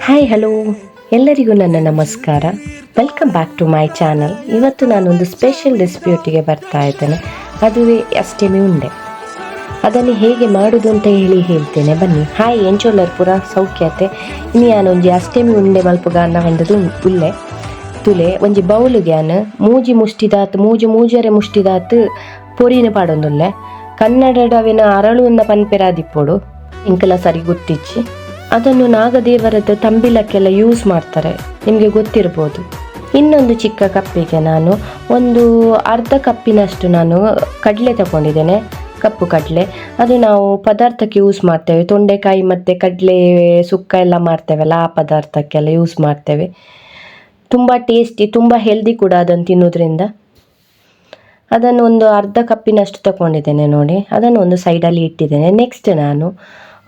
Hi hello ಎಲ್ಲರಿಗೂ ನನ್ನ ನಮಸ್ಕಾರ. Welcome back to my channel ಇವತ್ತು ನಾನೊಂದು ಸ್ಪೆಷಲ್ ರೆಸಿಪಿಯೊಟ್ಟಿಗೆ ಬರ್ತಾ ಇದ್ದೇನೆ. ಅದುವೇ ಅಷ್ಟಮಿ ಉಂಡೆ. ಅದನ್ನು ಹೇಗೆ ಮಾಡೋದು ಅಂತ ಹೇಳಿ ಹೇಳ್ತೇನೆ. ಬನ್ನಿ. ಹಾಯ್ ಎಂಚೋಲರ್ ಪುರ ಸೌಖ್ಯತೆ ಇನ್ನು ಯಾನೊಂಜಿ ಅಷ್ಟಮಿ ಉಂಡೆ ಮಲ್ಪುಗಾನ ಒಂದದು ಉಲ್ಲೆ. ತುಲೆ, ಒಂಜಿ ಬೌಲ್ಗೆ ಯಾನ್ ಮೂಜಿ ಮುಷ್ಟಿದಾತ್, ಮೂಜಿ ಮೂಜರೆ ಮುಷ್ಟಿದಾತ್, ಪೊರಿನ ಪಾಡೊಂದುಲ್ಲೆ. ಕನ್ನಡಡವಿನ ಅರಳುನ್ನ ಪನ್ಪೆರಾದಿಪ್ಪೊಡು. ಇಂಕಲ ಸರಿ ಗುತ್ತಿಚ್ಚಿ. ಅದನ್ನು ನಾಗದೇವರದ ತಂಬಿಲಕ್ಕೆಲ್ಲ ಯೂಸ್ ಮಾಡ್ತಾರೆ. ನಿಮಗೆ ಗೊತ್ತಿರ್ಬೋದು. ಇನ್ನೊಂದು ಚಿಕ್ಕ ಕಪ್ಪಿಗೆ ನಾನು ಒಂದು ಅರ್ಧ ಕಪ್ಪಿನಷ್ಟು ನಾನು ಕಡಲೆ ತಗೊಂಡಿದ್ದೇನೆ. ಕಪ್ಪು ಕಡಲೆ. ಅದು ನಾವು ಪದಾರ್ಥಕ್ಕೆ ಯೂಸ್ ಮಾಡ್ತೇವೆ. ತೊಂಡೆಕಾಯಿ ಮತ್ತು ಕಡಲೆ ಸುಕ್ಕ ಎಲ್ಲ ಮಾಡ್ತೇವಲ್ಲ, ಆ ಪದಾರ್ಥಕ್ಕೆಲ್ಲ ಯೂಸ್ ಮಾಡ್ತೇವೆ. ತುಂಬ ಟೇಸ್ಟಿ ತುಂಬ ಹೆಲ್ದಿ ಕೂಡ ಅದನ್ನು ತಿನ್ನೋದ್ರಿಂದ. ಅದನ್ನು ಒಂದು ಅರ್ಧ ಕಪ್ಪಿನಷ್ಟು ತಗೊಂಡಿದ್ದೇನೆ ನೋಡಿ. ಅದನ್ನು ಒಂದು ಸೈಡಲ್ಲಿ ಇಟ್ಟಿದ್ದೇನೆ. ನೆಕ್ಸ್ಟ್ ನಾನು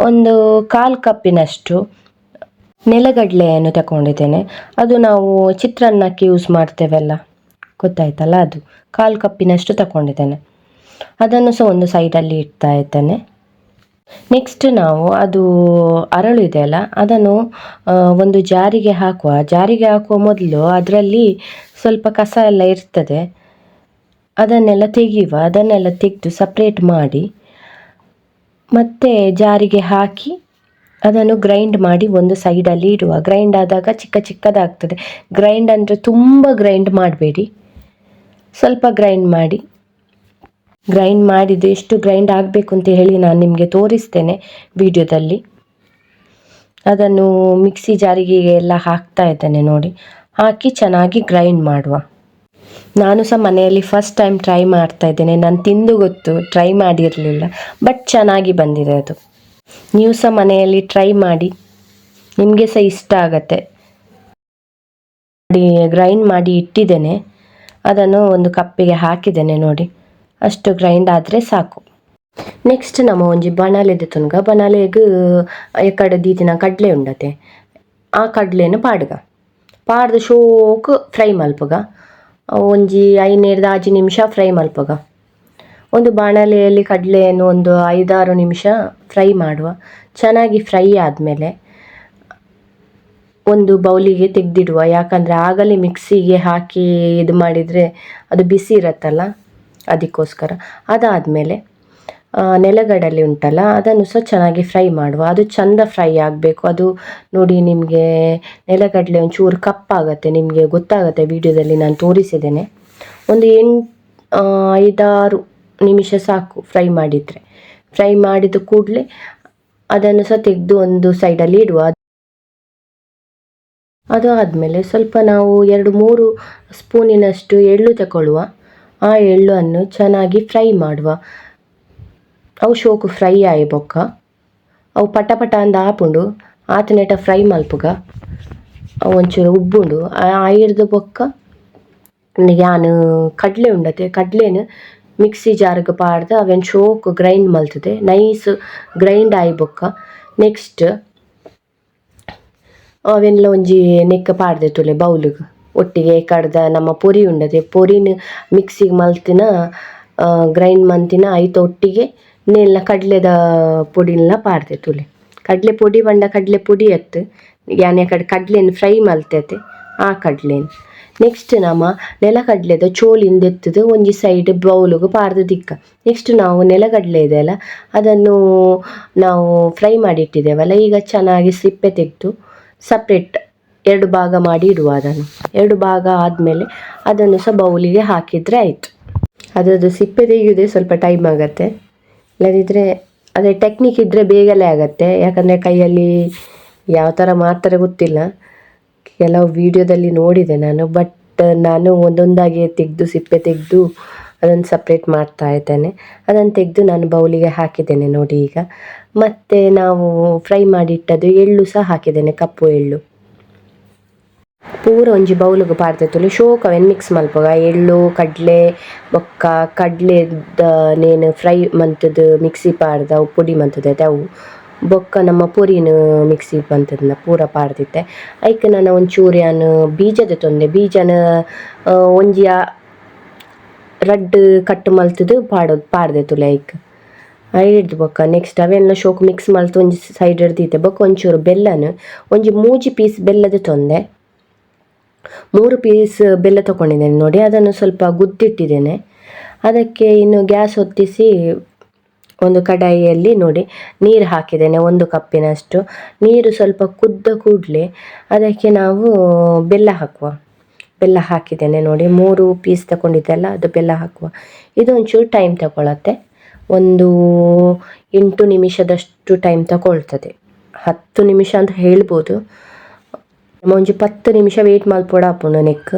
ಒಂದು ಕಾಲು ಕಪ್ಪಿನಷ್ಟು ನೆಲಗಡಲೆಯನ್ನು ತಗೊಂಡಿದ್ದೇನೆ. ಅದು ನಾವು ಚಿತ್ರಾನ್ನಕ್ಕೆ ಯೂಸ್ ಮಾಡ್ತೇವಲ್ಲ, ಗೊತ್ತಾಯ್ತಲ್ಲ ಅದು? ಕಾಲು ಕಪ್ಪಿನಷ್ಟು ತಗೊಂಡಿದ್ದೇನೆ. ಅದನ್ನು ಸಹ ಒಂದು ಸೈಡಲ್ಲಿ ಇಡ್ತಾ ಇದ್ದೇನೆ. ನೆಕ್ಸ್ಟ್ ನಾವು ಅದು ಅರಳು ಇದೆಯಲ್ಲ ಅದನ್ನು ಒಂದು ಜಾರಿಗೆ ಹಾಕುವ. ಜಾರಿಗೆ ಹಾಕುವ ಮೊದಲು ಅದರಲ್ಲಿ ಸ್ವಲ್ಪ ಕಸ ಎಲ್ಲ ಇರ್ತದೆ. ಅದನ್ನೆಲ್ಲ ತೆಗೆಯುವ, ಅದನ್ನೆಲ್ಲ ತೆಗೆದು ಸಪ್ರೇಟ್ ಮಾಡಿ ಮತ್ತೆ ಜಾರಿಗೆ ಹಾಕಿ ಅದನ್ನು ಗ್ರೈಂಡ್ ಮಾಡಿ ಒಂದು ಸೈಡಲ್ಲಿ ಇಡುವ. ಗ್ರೈಂಡ್ ಆದಾಗ ಚಿಕ್ಕ ಚಿಕ್ಕದಾಗ್ತದೆ. ಗ್ರೈಂಡ್ ಅಂದರೆ ತುಂಬ ಗ್ರೈಂಡ್ ಮಾಡಬೇಡಿ. ಸ್ವಲ್ಪ ಗ್ರೈಂಡ್ ಮಾಡಿ. ಗ್ರೈಂಡ್ ಮಾಡಿದ್ದು ಎಷ್ಟು ಗ್ರೈಂಡ್ ಆಗಬೇಕು ಅಂತ ಹೇಳಿ ನಾನು ನಿಮಗೆ ತೋರಿಸ್ತೇನೆ ವಿಡಿಯೋದಲ್ಲಿ. ಅದನ್ನು ಮಿಕ್ಸಿ ಜಾರಿಗೆ ಎಲ್ಲ ಹಾಕ್ತಾ ಇದ್ದೇನೆ ನೋಡಿ. ಹಾಕಿ ಚೆನ್ನಾಗಿ ಗ್ರೈಂಡ್ ಮಾಡುವ. ನಾನು ಸಹ ಮನೆಯಲ್ಲಿ ಫಸ್ಟ್ ಟೈಮ್ ಟ್ರೈ ಮಾಡ್ತಾ ಇದ್ದೇನೆ. ನಾನು ತಿಂದು ಗೊತ್ತು ಟ್ರೈ ಮಾಡಿರಲಿಲ್ಲ ಬಟ್ ಚೆನ್ನಾಗಿ ಬಂದಿದೆ ಅದು. ನೀವು ಸಹ ಮನೆಯಲ್ಲಿ ಟ್ರೈ ಮಾಡಿ, ನಿಮಗೆ ಸಹ ಇಷ್ಟ ಆಗತ್ತೆ. ಗ್ರೈಂಡ್ ಮಾಡಿ ಇಟ್ಟಿದ್ದೇನೆ. ಅದನ್ನು ಒಂದು ಕಪ್ಪಿಗೆ ಹಾಕಿದ್ದೇನೆ ನೋಡಿ. ಅಷ್ಟು ಗ್ರೈಂಡ್ ಆದರೆ ಸಾಕು. ನೆಕ್ಸ್ಟ್ ನಮ್ಮ ಒಂಜಿ ಬಣಲೆದ ತುನ್ಗ ಬಣಲೆಗ್ ಎಕ್ಕಡ ದೀತಿನ ಕಡಲೆ ಉಂಡತೆ. ಆ ಕಡಲೆಯನ್ನು ಪಾಡ್ಗ. ಪಾಡ್ದು ಶೋಕ್ ಫ್ರೈ ಮಲ್ಪಗ. ಒಂಜಿ ಐನೇರ್ದ ಆಜಿ ನಿಮಿಷ ಫ್ರೈ ಮಲ್ಪಗ. ಒಂದು ಬಾಣಲೆಯಲ್ಲಿ ಕಡಲೆಯನ್ನು ಒಂದು ಐದಾರು ನಿಮಿಷ ಫ್ರೈ ಮಾಡುವ. ಚೆನ್ನಾಗಿ ಫ್ರೈ ಆದಮೇಲೆ ಒಂದು ಬೌಲಿಗೆ ತೆಗೆದಿಡುವ. ಯಾಕಂದರೆ ಆಗಲೇ ಮಿಕ್ಸಿಗೆ ಹಾಕಿ ಇದು ಮಾಡಿದರೆ ಅದು ಬಿಸಿ ಇರತ್ತಲ್ಲ, ಅದಕ್ಕೋಸ್ಕರ. ಅದಾದಮೇಲೆ ನೆಲಗಡಲೆ ಉಂಟಲ್ಲ, ಅದನ್ನು ಸಹ ಚೆನ್ನಾಗಿ ಫ್ರೈ ಮಾಡುವ. ಅದು ಚಂದ ಫ್ರೈ ಆಗಬೇಕು. ಅದು ನೋಡಿ ನಿಮಗೆ ನೆಲಗಡಲೆ ಒಂಚೂರು ಕಪ್ಪಾಗತ್ತೆ, ನಿಮಗೆ ಗೊತ್ತಾಗುತ್ತೆ ವಿಡಿಯೋದಲ್ಲಿ ನಾನು ತೋರಿಸಿದ್ದೇನೆ. ಒಂದು ಎಂಟು ಐದಾರು ನಿಮಿಷ ಸಾಕು ಫ್ರೈ ಮಾಡಿದರೆ. ಫ್ರೈ ಮಾಡಿದ ಕೂಡಲೇ ಅದನ್ನು ಸಹ ತೆಗೆದು ಒಂದು ಸೈಡಲ್ಲಿ ಇಡುವ. ಅದು ಆದಮೇಲೆ ಸ್ವಲ್ಪ ನಾವು ಎರಡು ಮೂರು ಸ್ಪೂನಿನಷ್ಟು ಎಳ್ಳು ತಗೊಳ್ಳುವ. ಆ ಎಳ್ಳನ್ನು ಚೆನ್ನಾಗಿ ಫ್ರೈ ಮಾಡುವ. ಅವು ಶೋಕು ಫ್ರೈ ಆಯಿ ಬೊಕ್ಕ. ಅವು ಪಟ ಪಟ ಅಂದ ಆಪುಂಡು ಆತನೆಟ ಫ್ರೈ ಮಲ್ಪುಗ. ಅವು ಒಂಚೂರು ಉಬ್ಬುಂಡು ಆಯಿಡ್ದು ಬೊಕ್ಕ. ಯಾನು ಕಡಲೆ ಉಂಡತೆ, ಕಡಲೆನು ಮಿಕ್ಸಿ ಜಾರಿಗೆ ಪಾಡ್ದು ಅವೆನ್ ಶೋಕು ಗ್ರೈಂಡ್ ಮಲ್ತದೆ ನೈಸ್ ಗ್ರೈಂಡ್ ಆಯಿ ಬೊಕ್ಕ. ನೆಕ್ಸ್ಟ್ ಅವೆಲ್ಲ ಒಂಜಿ ನೆಕ್ಕ ಪಾಡ್ದೆ ತುಲೆ ಬೌಲ್ಗ್. ಒಟ್ಟಿಗೆ ಕಡ್ದ ನಮ್ಮ ಪೊರಿ ಉಂಡತೆ, ಪೊರಿನ ಮಿಕ್ಸಿಗೆ ಮಲ್ತಿನ ಗ್ರೈಂಡ್ ಮಂತಿನ ಐತ ಒಟ್ಟಿಗೆ ನೆಲ್ಲ ಕಡ್ಲೆದ ಪುಡಿನ್ಲ ಪಾಡ್ದೆ ತೂಲೆ. ಕಡ್ಲೆ ಪುಡಿ ಪಂಡ ಕಡ್ಲೆ ಪುಡಿ ಎತ್ತು. ಯಾನೆ ಕಡೆ, ಕಡ್ಲೆನ್ ಫ್ರೈ ಮಲ್ತೈತೆ ಆ ಕಡ್ಲೆನ್. ನೆಕ್ಸ್ಟ್ ನಮ್ಮ ನೆಲಕಡ್ಲೆದ ಚೋಲಿಂದ ಎತ್ತದು ಒಂಜಿ ಸೈಡ್ ಬೌಲ್ಗ್ ಪಾರ್ದು ದಿಕ್ಕ. ನೆಕ್ಸ್ಟ್ ನಾವು ನೆಲಗಡಲೆ ಇದೆಯಲ್ಲ ಅದನ್ನು ನಾವು ಫ್ರೈ ಮಾಡಿ ಇಟ್ಟಿದ್ದೇವಲ್ಲ ಈಗ ಚೆನ್ನಾಗಿ ಸಿಪ್ಪೆ ತೆಗೆದು ಸಪ್ರೇಟ್ ಎರಡು ಭಾಗ ಮಾಡಿ ಇಡುವ ಅದನ್ನು. ಎರಡು ಭಾಗ ಆದಮೇಲೆ ಅದನ್ನು ಸಹ ಬೌಲಿಗೆ ಹಾಕಿದರೆ ಆಯಿತು. ಅದರದ್ದು ಸಿಪ್ಪೆ ತೆಗೆಯೋದೇ ಸ್ವಲ್ಪ ಟೈಮ್ ಆಗುತ್ತೆ. ಇಲ್ಲದಿದ್ದರೆ ಅದೇ ಟೆಕ್ನಿಕ್ ಇದ್ದರೆ ಬೇಗನೆ ಆಗತ್ತೆ. ಯಾಕಂದರೆ ಕೈಯಲ್ಲಿ ಯಾವ ಥರ ಮಾಡ್ತಾರೆ ಗೊತ್ತಿಲ್ಲ. ಕೆಲವು ವಿಡಿಯೋದಲ್ಲಿ ನೋಡಿದೆ ನಾನು ಬಟ್ ನಾನು ಒಂದೊಂದಾಗಿ ತೆಗೆದು, ಸಿಪ್ಪೆ ತೆಗೆದು ಅದನ್ನು ಸಪ್ರೇಟ್ ಮಾಡ್ತಾ ಇದ್ದೇನೆ. ಅದನ್ನು ತೆಗೆದು ನಾನು ಬೌಲಿಗೆ ಹಾಕಿದ್ದೇನೆ ನೋಡಿ ಈಗ. ಮತ್ತು ನಾವು ಫ್ರೈ ಮಾಡಿಟ್ಟದ್ದು ಎಳ್ಳು ಸಹ ಹಾಕಿದ್ದೇನೆ, ಕಪ್ಪು ಎಳ್ಳು. ಪೂರ ಒಂಜಿ ಬೌಲ್ಗ್ ಪಾಡ್ದೆತ್ತುಲು ಶೋಕವೆನ್ ಅವೆನ್ ಮಿಕ್ಸ್ ಮಲ್ಪಗ? ಎಳ್ಳು, ಕಡ್ಲೆ, ಬೊಕ್ಕ ಕಡ್ಲೆದ ನೇನು ಫ್ರೈ ಮಂತುದು ಮಿಕ್ಸಿ ಪಾಡ್ದ ಪುಡಿ ಮಂತುದು ಬೊಕ್ಕ ನಮ್ಮ ಪೊರಿನ್ ಮಿಕ್ಸಿ ಮಂತದ್ನ ಪೂರ ಪಾಡ್ದಿತ್ತೆ. ಐಕ್ ನಾನು ಒಂಚೂರು ಯಾನ್ ಬೀಜದ ತೊಂದೆ. ಬೀಜನ ಒಂಜಿಯ ಒಂಜಿ ರಡ್ಡ್ ಕಟ್ ಮಲ್ತುದು ಪಾಡೋದು, ಪಾಡ್ದೆ ತುಲೆ ಐಕ್. ಹಿಡ್ದು ಬೊಕ್ಕ. ನೆಕ್ಸ್ಟ್ ಅವೆಲ್ಲ ಶೋಕ ಮಿಕ್ಸ್ ಮಲ್ತು ಒಂಜಿ ಸೈಡ್ ಹಿಡ್ದಿತ್ತೆ ಬೊಕ್ಕ ಒಂಚೂರು ಬೆಲ್ಲನ್, ಒಂಜಿ ಮೂಜಿ ಪೀಸ್ ಬೆಲ್ಲದ ತೊಂದೆ. ಮೂರು ಪೀಸ್ ಬೆಲ್ಲ ತಗೊಂಡಿದ್ದೇನೆ ನೋಡಿ, ಅದನ್ನು ಸ್ವಲ್ಪ ಗುದ್ದಿಟ್ಟಿದ್ದೇನೆ. ಅದಕ್ಕೆ ಇನ್ನು ಗ್ಯಾಸ್ ಹೊತ್ತಿಸಿ ಒಂದು ಕಡಾಯಿಯಲ್ಲಿ ನೋಡಿ, ನೀರು ಹಾಕಿದ್ದೇನೆ ಒಂದು ಕಪ್ಪಿನಷ್ಟು. ನೀರು ಸ್ವಲ್ಪ ಕುದ್ದ ಕೂಡಲೇ ಅದಕ್ಕೆ ನಾವು ಬೆಲ್ಲ ಹಾಕುವ. ಬೆಲ್ಲ ಹಾಕಿದ್ದೇನೆ ನೋಡಿ, ಮೂರು ಪೀಸ್ ತಗೊಂಡಿದ್ದೆಲ್ಲ, ಅದು ಬೆಲ್ಲ ಹಾಕುವ. ಇದು ಒಂಚೂರು ಟೈಮ್ ತಗೊಳತ್ತೆ. ಒಂದು ಎಂಟು ನಿಮಿಷದಷ್ಟು ಟೈಮ್ ತಗೊಳ್ತದೆ. ಹತ್ತು ನಿಮಿಷ ಅಂತ ಹೇಳ್ಬೋದು. ನಮ್ಮ ಒಂಜಿ ಪತ್ತು ನಿಮಿಷ ವೇಟ್ ಮಲ್ಪೊಡ ಆಪುಂಡು ನೆಕ್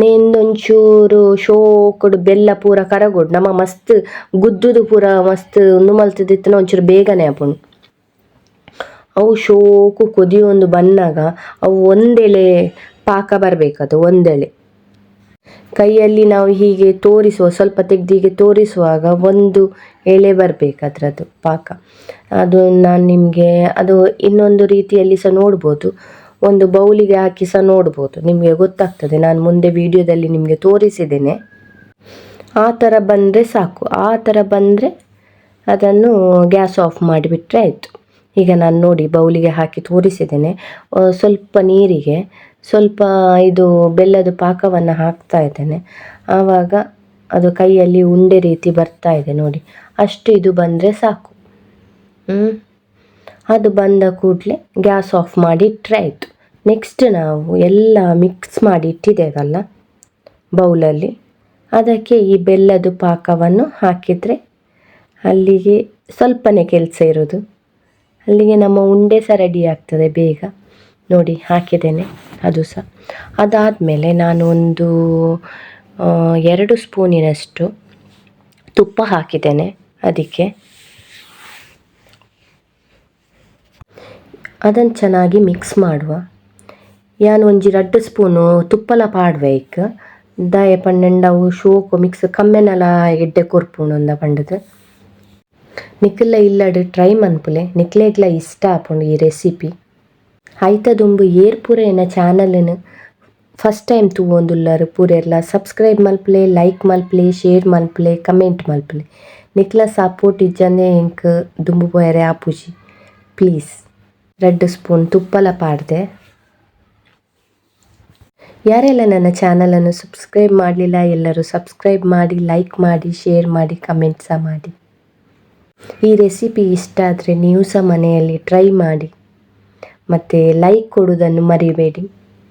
ನೇಂದೊಂಚೂರು ಶೋಕುಡು ಬೆಲ್ಲ ಪೂರ ಕರಗೊಡು. ನಮ್ಮ ಮಸ್ತ್ ಗುದ್ದುದು ಪೂರ ಮಸ್ತ್ ಉಂದು ಮಲ್ತದಿತ್ತನ ಒಂಚೂರು ಬೇಗನೆ ಆಪುಂಡು ಅವು ಶೋಕು ಕುದಿಯೊಂದು ಬಂದಾಗ ಅವು ಒಂದೆಳೆ ಪಾಕ ಬರಬೇಕದು ಒಂದೆಳೆ. ಕೈಯಲ್ಲಿ ನಾವು ಹೀಗೆ ತೋರಿಸುವ, ಸ್ವಲ್ಪ ತೆಗೆದು ಹೀಗೆ ತೋರಿಸುವಾಗ ಒಂದು ಎಳೆ ಬರಬೇಕು ಅದರದ್ದು ಪಾಕ. ಅದು ನಾನು ನಿಮಗೆ, ಅದು ಇನ್ನೊಂದು ರೀತಿಯಲ್ಲಿ ಸಹ ನೋಡ್ಬೋದು. ಒಂದು ಬೌಲಿಗೆ ಹಾಕಿ ಸಹ ನೋಡ್ಬೋದು. ನಿಮಗೆ ಗೊತ್ತಾಗ್ತದೆ, ನಾನು ಮುಂದೆ ವಿಡಿಯೋದಲ್ಲಿ ನಿಮಗೆ ತೋರಿಸಿದ್ದೇನೆ. ಆ ಥರ ಬಂದರೆ ಸಾಕು. ಆ ಥರ ಬಂದರೆ ಅದನ್ನು ಗ್ಯಾಸ್ ಆಫ್ ಮಾಡಿಬಿಟ್ರೆ ಆಯಿತು. ಈಗ ನಾನು ನೋಡಿ ಬೌಲಿಗೆ ಹಾಕಿ ತೋರಿಸಿದ್ದೇನೆ. ಸ್ವಲ್ಪ ನೀರಿಗೆ, ಸ್ವಲ್ಪ ಇದು ಬೆಲ್ಲದ ಪಾಕವನ್ನು ಹಾಕ್ತಾ ಇದ್ದೇನೆ. ಆವಾಗ ಅದು ಕೈಯಲ್ಲಿ ಉಂಡೆ ರೀತಿ ಬರ್ತಾ ಇದೆ ನೋಡಿ. ಅಷ್ಟು ಇದು ಬಂದರೆ ಸಾಕು. ಹ್ಞೂ ಅದು ಬಂದ ಕೂಡಲೇ ಗ್ಯಾಸ್ ಆಫ್ ಮಾಡಿ ಇಟ್ಟರೆ ನೆಕ್ಸ್ಟ್ ನಾವು ಎಲ್ಲ ಮಿಕ್ಸ್ ಮಾಡಿ ಇಟ್ಟಿದ್ದೇವಲ್ಲ ಬೌಲಲ್ಲಿ. ಅದಕ್ಕೆ ಈ ಬೆಲ್ಲದ ಪಾಕವನ್ನು ಹಾಕಿದರೆ ಅಲ್ಲಿಗೆ ಸ್ವಲ್ಪನೇ ಕೆಲಸ ಇರೋದು. ಅಲ್ಲಿಗೆ ನಮ್ಮ ಉಂಡೆ ಸಹ ರೆಡಿ ಆಗ್ತದೆ ಬೇಗ. ನೋಡಿ, ಹಾಕಿದ್ದೇನೆ, ಅದು ಸಹ. ಅದಾದಮೇಲೆ ನಾನು ಒಂದು ಎರಡು ಸ್ಪೂನಿನಷ್ಟು ತುಪ್ಪ ಹಾಕಿದ್ದೇನೆ. ಅದಕ್ಕೆ ಅದನ್ನು ಚೆನ್ನಾಗಿ ಮಿಕ್ಸ್ ಮಾಡುವ. ಯಾನ್ ಒಂಜಿ ರಡ್ಡ್ ಸ್ಪೂನು ತುಪ್ಪಲ ಪಾಡ್ವೆ ದಾಯೆ ಅವು ಶೋಕು ಮಿಕ್ಸ್ ಕಮ್ಮೆನಲ ಎಡ್ಡೆ ಕೊರ್ಪುಂಡು ಅಂದ ಪಂಡದು. ನಿಕ್ಲ ಇಲ್ಲಡ್ ಟ್ರೈ ಮನ್ಪುಲೆ. ನಿಕ್ಲೆಗ್ಲ ಇಷ್ಟ ಆಪುಂಡು ಈ ರೆಸಿಪಿ ಐತದುಂಬು ಏರ್ ಪೂರ ಎನ್ನ ಫಸ್ಟ್ ಟೈಮ್ ತೂವೊಂದುಲ್ಲರು ಪೂರೆರ್ಲ ಸಬ್ಸ್ಕ್ರೈಬ್ ಮಲ್ಪಲೆ ಲೈಕ್ ಮಲ್ಪಲೆ ಶೇರ್ ಮಲ್ಪಲೆ ಕಮೆಂಟ್ ಮಲ್ಪಲೆ ನಿಕ್ಲ ಸಪೋರ್ಟ್ ಇಜ್ಜಂದೆ ಎಂಕ್ ದುಂಬು ಪೋಯರೆ ಆಪುಜಿ. ಪ್ಲೀಸ್ ರೆಡ್ ಸ್ಪೂನ್ ತುಪ್ಪಲ ಪಾಡ್ದೆ. ಯಾರೆಲ್ಲ ನನ್ನ ಚಾನಲನ್ನು ಸಬ್ಸ್ಕ್ರೈಬ್ ಮಾಡಲಿಲ್ಲ, ಎಲ್ಲರೂ ಸಬ್ಸ್ಕ್ರೈಬ್ ಮಾಡಿ, ಲೈಕ್ ಮಾಡಿ, ಶೇರ್ ಮಾಡಿ ಕಮೆಂಟ್ ಮಾಡಿ. ಈ ರೆಸಿಪಿ ಇಷ್ಟ ಆದರೆ ನೀವು ಸಹ ಮನೆಯಲ್ಲಿ ಟ್ರೈ ಮಾಡಿ. ಮತ್ತು ಲೈಕ್ ಕೊಡುವುದನ್ನು ಮರಿಬೇಡಿ,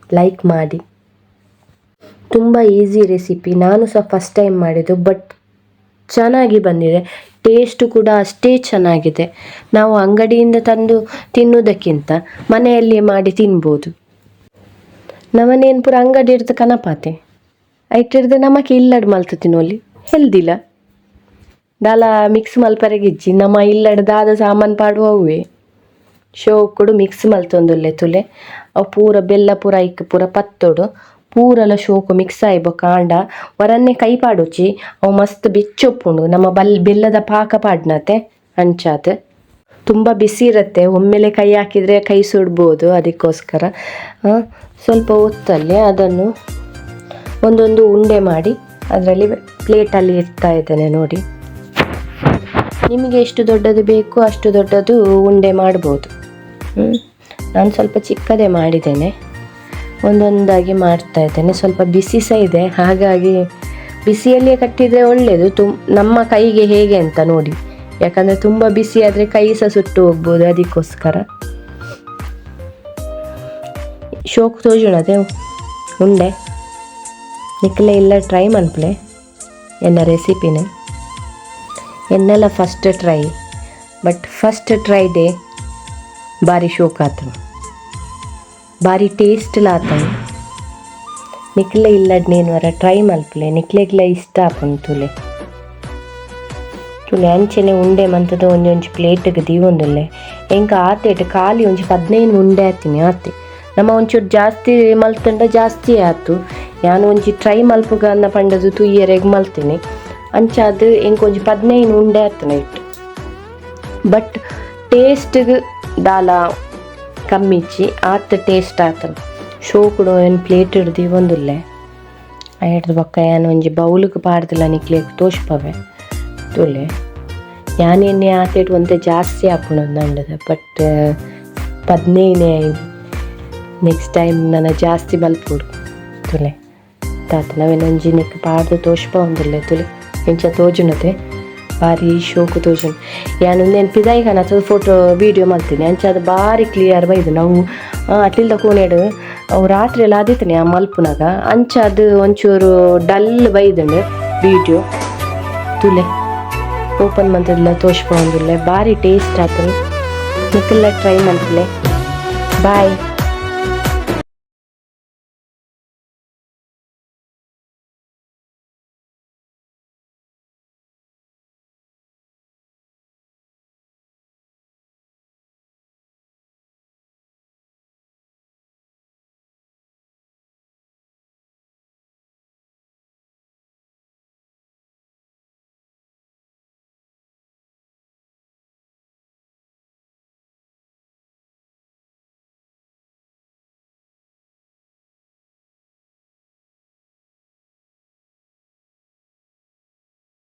ಲೈಕ್ ಮಾಡಿ. ತುಂಬ ಈಸಿ ರೆಸಿಪಿ. ನಾನು ಸಹ ಫಸ್ಟ್ ಟೈಮ್ ಮಾಡಿದ್ದು, ಬಟ್ ಚೆನ್ನಾಗಿ ಬಂದಿದೆ. ಟೇಸ್ಟು ಕೂಡ ಅಷ್ಟೇ ಚೆನ್ನಾಗಿದೆ. ನಾವು ಅಂಗಡಿಯಿಂದ ತಂದು ತಿನ್ನುವುದಕ್ಕಿಂತ ಮನೆಯಲ್ಲಿಯೇ ಮಾಡಿ ತಿನ್ಬೋದು. ನಮ್ಮನೇನು ಪೂರ ಅಂಗಡಿ ಇರ್ದು ಕನಪಾತೆ. ಐಟಿರ್ದೆ ನಮಕ್ ಇಲ್ಲಡ್ ಮಲ್ತು ತಿನ್ನೋಲಿ. ಹೆಲ್ದಿಲ್ಲ. ದಾಲ ಮಿಕ್ಸ್ ಮಲ್ಪರೆಗಿಜ್ಜಿ ನಮ್ಮ ಇಲ್ಲಡ್ ದಾದ ಸಾಮಾನು ಶೋ ಕೊಡು ಮಿಕ್ಸ್ ಮಲ್ತೊಂದುಲ್ಲೆ ತುಲೆ. ಅವು ಪೂರ ಬೆಲ್ಲ ಪೂರ ಇಕ್ಕ ಪೂರ ಪತ್ತೊಡು. ಪೂರಲ ಶೋಕು ಮಿಕ್ಸ್ ಆಯ್ಬೊ ಕಾಂಡ, ವರನ್ನೇ ಕೈ ಪಾಡುಚಿ, ಅವು ಮಸ್ತ್ ಬಿಚ್ಚೊಪ್ಪುಂಡು. ನಮ್ಮ ಬಲ್ ಬೆಲ್ಲದ ಪಾಕ ಪಾಡ್ನತೆ, ಅಂಚಾತ್. ತುಂಬ ಬಿಸಿ ಇರುತ್ತೆ, ಒಮ್ಮೆಲೆ ಕೈ ಹಾಕಿದರೆ ಕೈ ಸುಡ್ಬೋದು ಅದಕ್ಕೋಸ್ಕರ. ಸ್ವಲ್ಪ ಹೊತ್ತಲ್ಲಿ ಅದನ್ನು ಒಂದೊಂದು ಉಂಡೆ ಮಾಡಿ ಅದರಲ್ಲಿ ಪ್ಲೇಟಲ್ಲಿ ಇಡ್ತಾ ಇದ್ದೇನೆ ನೋಡಿ. ನಿಮಗೆ ಎಷ್ಟು ದೊಡ್ಡದು ಬೇಕು ಅಷ್ಟು ದೊಡ್ಡದು ಉಂಡೆ ಮಾಡ್ಬೋದು. ನಾನು ಸ್ವಲ್ಪ ಚಿಕ್ಕದೇ ಮಾಡಿದ್ದೇನೆ. ಒಂದೊಂದಾಗಿ ಮಾಡ್ತಾ ಇದ್ದೇನೆ. ಸ್ವಲ್ಪ ಬಿಸಿ ಸಹ ಇದೆ. ಹಾಗಾಗಿ ಬಿಸಿಯಲ್ಲಿಯೇ ಕಟ್ಟಿದರೆ ಒಳ್ಳೆಯದು ತುಂ ನಮ್ಮ ಕೈಗೆ ಹೇಗೆ ಅಂತ ನೋಡಿ. ಯಾಕಂದರೆ ತುಂಬ ಬಿಸಿ ಆದರೆ ಕೈ ಸಹ ಸುಟ್ಟು ಹೋಗ್ಬೋದು ಅದಕ್ಕೋಸ್ಕರ. ಶೋಕ್ ತೋಜುಣದೆ ಉಂಡೆ. ನಿಕ್ಲೆ ಇಲ್ಲ ಟ್ರೈ ಮಾಡ್ಲೆ ಎನ್ನ ರೆಸಿಪಿನ ಎನ್ನೆಲ್ಲ first try but first try day ಭಾರಿ ಶೋಕ್ ಆತು ಭಾರಿ ಟೇಸ್ಟ್ ಲಾತನು ನಿಕ್ಲೆ ಇಲ್ಲಡ್ ನೇನು ವರ ಟ್ರೈ ಮಲ್ಪುಲೆ. ನಿಕ್ಲೆಗ್ಲ ಇಷ್ಟ ಆಪುಂಡು ತುಲೆ. ಅಂಚೆನೆ ಉಂಡೆ ಮಂತದ ಒಂಜಿ ಒಂಜಿ ಪ್ಲೇಟ್ಗೆ ದೀವೊಂದುಲ್ಲೆ. ಎಂಕ ಆತೇಟ್ ಖಾಲಿ ಒಂಜಿ ಹದಿನೈದು ಉಂಡೆ ಆತೀನಿ ಆತೆ. ನಮ್ಮ ಒಂಚೂರು ಜಾಸ್ತಿ ಮಲ್ತಂಡ ಜಾಸ್ತಿ ಆತು. ನಾನು ಒಂಜಿ ಟ್ರೈ ಮಲ್ಪುಗ ಅನ್ನ ಪಂಡದು ತುಯ್ಯರೆಗೆ ಮಲ್ತೀನಿ. ಅಂಚ ಅದು ಎಂಕ ಒಂಜಿ ಹದಿನೈದು ಉಂಡೆ ಆತನ ಇಟ್ಟು. ಬಟ್ ಟೇಸ್ಟ್ಗೆ ದಾಲ ಕಮ್ಮಿಚ್ಚಿ, ಆತ ಟೇಸ್ಟ್ ಆತನ. ಶೋಕುಡು ಏನು ಪ್ಲೇಟ್ ಹಿಡ್ದು, ಒಂದುಲ್ಲೆ. ಹಿಡ್ದು ಬೊಕ್ಕ ಏನು ಒಂಜಿ ಬೌಲ್ಗೆ ಪಾಡ್ದಿಲ್ಲ ನಿಕ್ಲೆಗ್ ತೋಷ್ಪವೆ. ತುಲೆ ಯಾನ್ ಎಣ್ಣೆ ಆತೇಟ್ ಒಂತೆ ಜಾಸ್ತಿ ಹಾಕೊಂಡು ನಂಡದ ಬಟ್ ಪದ್ನೇನೆ ನೆಕ್ಸ್ಟ್ ಟೈಮ್ ನನ್ನ ಜಾಸ್ತಿ ಮಲ್ಪುಡು ತುಲೆ ತಾತ ನಾವೇನೊಂಜಿ ನಿಕ್ ಪಾಡ್ದು ತೋಷ್ಪ ಒಂದುಲ್ಲೆ ತುಲೆ ಇಂಚ ತೋಜುನತೆ ಭಾರಿ ಶೋಕು ತೋಜನ್ ಯಾನು ನೆನ್ಪಿದಾಯಿ ಕಾಣ ಅದು ಫೋಟೋ ವೀಡಿಯೋ ಮಾಡ್ತೀನಿ. ಅಂಚ ಅದು ಭಾರಿ ಕ್ಲಿಯರ್ ಬೈದು ನಾವು ಅಟ್ಲಿಲ್ದ ಕೋಣೆಡು ಅವು ರಾತ್ರಿ ಎಲ್ಲ ಆದಿತ್ತನೆ ಆ ಮಲ್ಪುನಾಗ. ಅಂಚ ಅದು ಒಂಚೂರು ಡಲ್ ಬೈದುಂಡು ವಿಡಿಯೋ ತುಲೆ ಓಪನ್ ಮಂತದಿಲ್ಲ ತೋಷ್ಪ ಬಾರಿ ಟೇಸ್ಟ್ ಆಗ್ತದೆ ಮತ್ತೆಲ್ಲ ಟ್ರೈ ಮಾಡ್ತಿಲ್ಲ ಬಾಯ್